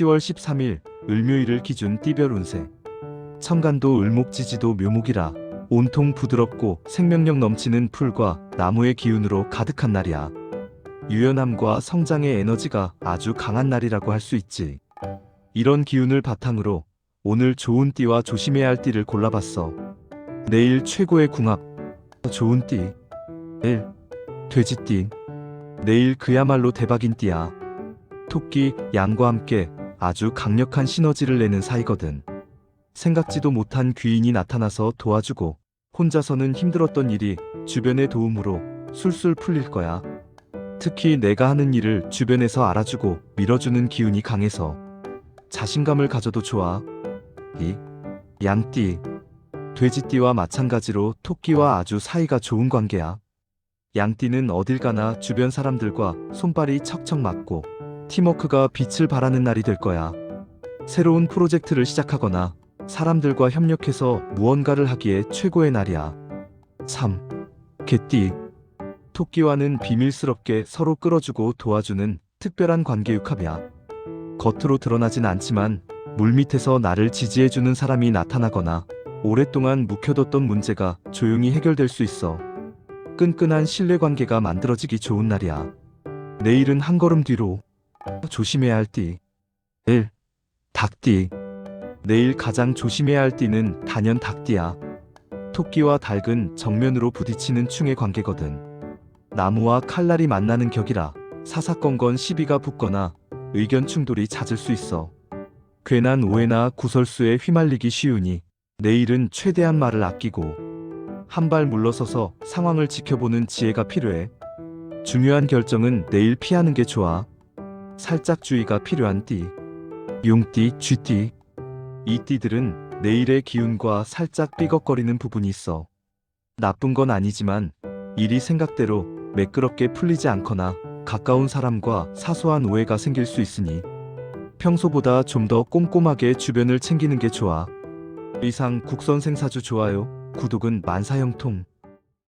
10월 13일 을묘일을 기준 띠별 운세 청간도 을목지지도 묘목이라 온통 부드럽고 생명력 넘치는 풀과 나무의 기운으로 가득한 날이야. 유연함과 성장의 에너지가 아주 강한 날이라고 할 수 있지. 이런 기운을 바탕으로 오늘 좋은 띠와 조심해야 할 띠를 골라봤어. 내일 최고의 궁합. 좋은 띠. 1. 돼지띠. 내일 그야말로 대박인 띠야. 토끼, 양과 함께 아주 강력한 시너지를 내는 사이거든. 생각지도 못한 귀인이 나타나서 도와주고 혼자서는 힘들었던 일이 주변의 도움으로 술술 풀릴 거야. 특히 내가 하는 일을 주변에서 알아주고 밀어주는 기운이 강해서 자신감을 가져도 좋아. 이 양띠, 돼지띠와 마찬가지로 토끼와 아주 사이가 좋은 관계야. 양띠는 어딜 가나 주변 사람들과 손발이 척척 맞고 팀워크가 빛을 발하는 날이 될 거야. 새로운 프로젝트를 시작하거나 사람들과 협력해서 무언가를 하기에 최고의 날이야. 3. 개띠. 토끼와는 비밀스럽게 서로 끌어주고 도와주는 특별한 관계 육합이야. 겉으로 드러나진 않지만 물밑에서 나를 지지해주는 사람이 나타나거나 오랫동안 묵혀뒀던 문제가 조용히 해결될 수 있어. 끈끈한 신뢰관계가 만들어지기 좋은 날이야. 내일은 한 걸음 뒤로 조심해야 할 띠. 1. 닭띠. 내일 가장 조심해야 할 띠는 단연 닭띠야. 토끼와 닭은 정면으로 부딪히는 충의 관계거든. 나무와 칼날이 만나는 격이라 사사건건 시비가 붙거나 의견 충돌이 잦을 수 있어. 괜한 오해나 구설수에 휘말리기 쉬우니 내일은 최대한 말을 아끼고 한 발 물러서서 상황을 지켜보는 지혜가 필요해. 중요한 결정은 내일 피하는 게 좋아. 살짝 주의가 필요한 띠. 용띠, 쥐띠. 이 띠들은 내일의 기운과 살짝 삐걱거리는 부분이 있어. 나쁜 건 아니지만 일이 생각대로 매끄럽게 풀리지 않거나 가까운 사람과 사소한 오해가 생길 수 있으니 평소보다 좀 더 꼼꼼하게 주변을 챙기는 게 좋아. 이상 국선생사주 좋아요. 구독은 만사형통.